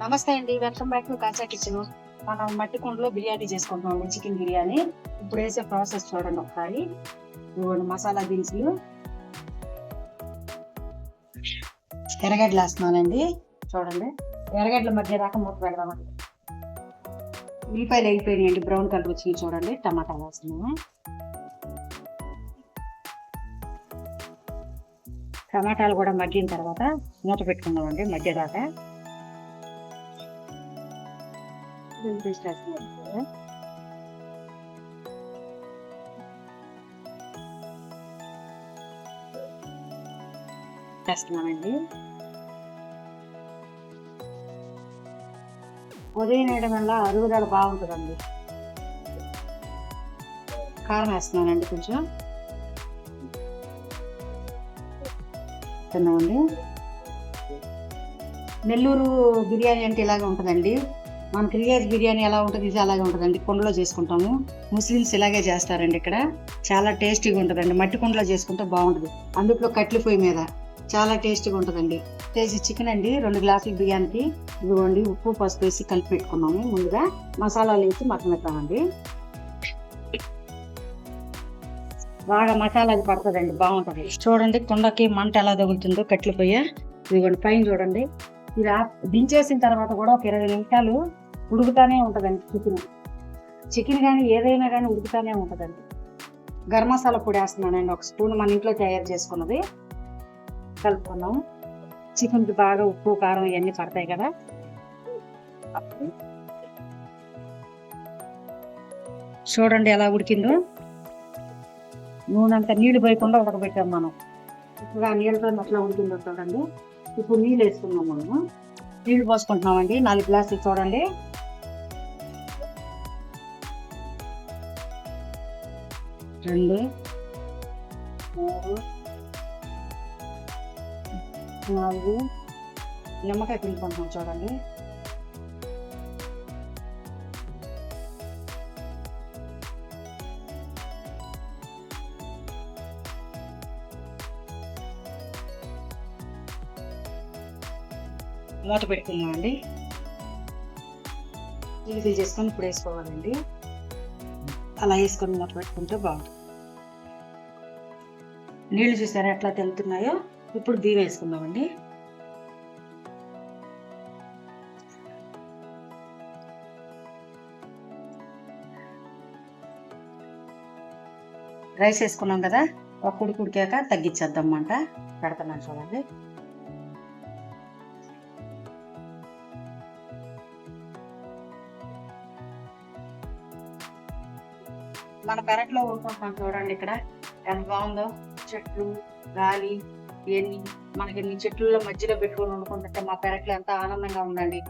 నమస్తే అండి. Welcome back to Kacha kitchen. మనం మట్టి కుండలో బిర్యానీ చేసుకుంటున్నాం చికెన్ బిర్యానీ. ఇప్పుడు వేసే ప్రాసెస్ చూడండి ఒకసారి. మసాలా దినుసులు. ఎర్రగడ్డలు వేస్తున్నానండి చూడండి. ఎర్రగడ్డల మధ్య దాకా మూత పెడదామండి ఉల్లిపాయలు అయిపోయినాయండి బ్రౌన్ కలర్ వచ్చినాయి చూడండి. టమాటా వేస్తున్నాము టమాటాలు కూడా మగ్గిన తర్వాత మూత పెట్టుకుందామండి మధ్య దాకా. పేస్ట్ వేస్తున్నాం వేస్తున్నామండి ఉదయం వేయడం వల్ల అరుగుదల బాగుంటుందండి కారం వేస్తున్నానండి కొంచెం తిన్నామండి నెల్లూరు బిర్యానీ అంటే ఇలాగే ఉంటుందండి మనకి రియాజ్ బిర్యానీ ఎలా ఉంటుంది ఇది అలాగే ఉంటుందండి. కుండలో చేసుకుంటాము. ముస్లిమ్స్ ఇలాగే చేస్తారండి ఇక్కడ. చాలా టేస్టీగా ఉంటుందండి. మట్టి కుండలో చేసుకుంటే బాగుంటుంది. అందులో కట్లు పొయ్యి మీద చాలా టేస్టీగా ఉంటుందండి. కేజీ చికెన్ అండి రెండు గ్లాసుల బియ్యానికి. ఇదిగోండి ఉప్పు పసుపు వేసి కలిపి పెట్టుకున్నాము. ముందుగా మసాలాలు వేసి మటన్ పెట్టామండి బాగా మసాలా అది పడుతుందండి బాగుంటుంది. చూడండి కుండకి మంట ఎలా తగులుతుందో కట్లు పొయ్యి. ఇదిగోండి పైన చూడండి. ఇది దించేసిన తర్వాత కూడా ఒక ఇరవై నిమిషాలు ఉడుకుతానే ఉంటుందండి చికెన్. చికెన్ కానీ ఏదైనా కానీ ఉడుకుతానే ఉంటుందండి. గరం మసాలా పొడి వేస్తున్నానండి. ఒక స్పూన్ మన ఇంట్లో తయారు చేసుకున్నది. కలుపుకున్నాం చికెన్కి బాగా ఉప్పు కారం ఇవన్నీ పడతాయి కదా. చూడండి ఎలా ఉడికిందో. నూనె అంతా నీళ్ళు పోయకుండా ఉడకబెట్టాం మనం. ఇప్పుడు ఆ నీళ్ళతో అట్లా ఉడికిందో చూడండి. ఇప్పుడు నీళ్ళు వేసుకున్నాం మనము నీళ్ళు పోసుకుంటున్నామండి. నాలుగు గ్లాసులు చూడండి. రెండు మూడు నాలుగు. నిమ్మకాయ పిండుకుంటున్నాం చూడండి. మూత పెట్టుకున్నామండి ఇది ఫిల్ చేసుకొని ఇప్పుడు వేసుకోవాలండి. అలా వేసుకొని మూత పెట్టుకుంటే బాగుంటుంది. నీళ్ళు చూసారా ఎట్లా తెలుతున్నాయో ఇప్పుడు బియ్యం వేసుకుందామండి. రైస్ వేసుకున్నాం కదా? ఒక కుడికి ఉడికాక తగ్గించేద్దాం అంట పెడతాను చూడండి. మన పెరట్లో ఊరుకుంటున్నాం చూడండి ఇక్కడ. ఎంత బాగుందో? చెట్లు గాలి ఇవన్నీ మనకి ఎన్ని చెట్ల మధ్యలో పెట్టుకొని వండుకుంటుంటే మా పెరట్లో ఎంత ఆనందంగా ఉందండి.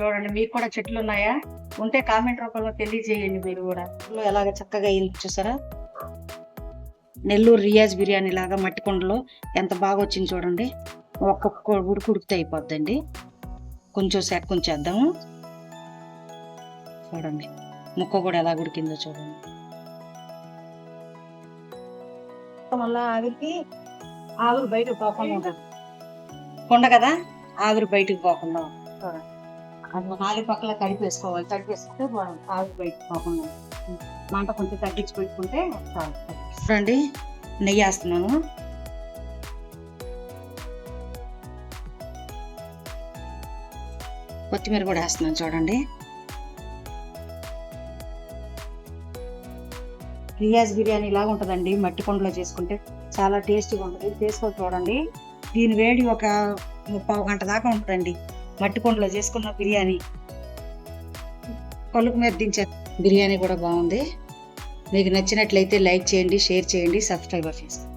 చూడండి మీకు కూడా చెట్లు ఉన్నాయా? ఉంటే కామెంట్ రూపంలో తెలియజేయండి మీరు కూడా. ఎలాగ చక్కగా అయింది చూసారా? నెల్లూరు రియాజ్ బిర్యానీ లాగా మట్టి కుండలో ఎంత బాగా వచ్చింది చూడండి. ఒక్కొక్క ఉడుకు ఉడికితే అయిపోద్దండి. కొంచెం సెక్ చేద్దాము. చూడండి. ముక్క కూడా ఎలా ఉడికిందో చూడండి. వల్ల ఆవిరికి ఆవిరి బయటకు పోకుండా ఉంటుంది కొండ కదా? ఆవిరి బయటకు పోకుండా నాలుగు పక్కల తడిపేసుకోవాలి. తడిపేసుకుంటే బాగుంది ఆవిరి బయటకు పోకుండా. మంట కొంచెం తగ్గించి పెట్టుకుంటే చాలు. చూడండి నెయ్యి వేస్తున్నాను. కొత్తిమీర కూడా వేస్తున్నాను చూడండి. రియాజ్ బిర్యానీ లాగా ఉంటుందండి. మట్టి కొండలో చేసుకుంటే చాలా టేస్టీగా ఉంటుంది. చేసుకొని చూడండి. దీని వేడి ఒక పావు గంట దాకా ఉంటుందండి. మట్టి కొండలో చేసుకున్న బిర్యానీ. పలుకు మీద దించే బిర్యానీ కూడా బాగుంది. మీకు నచ్చినట్లయితే లైక్ చేయండి షేర్ చేయండి సబ్స్క్రైబర్ చేసుకోండి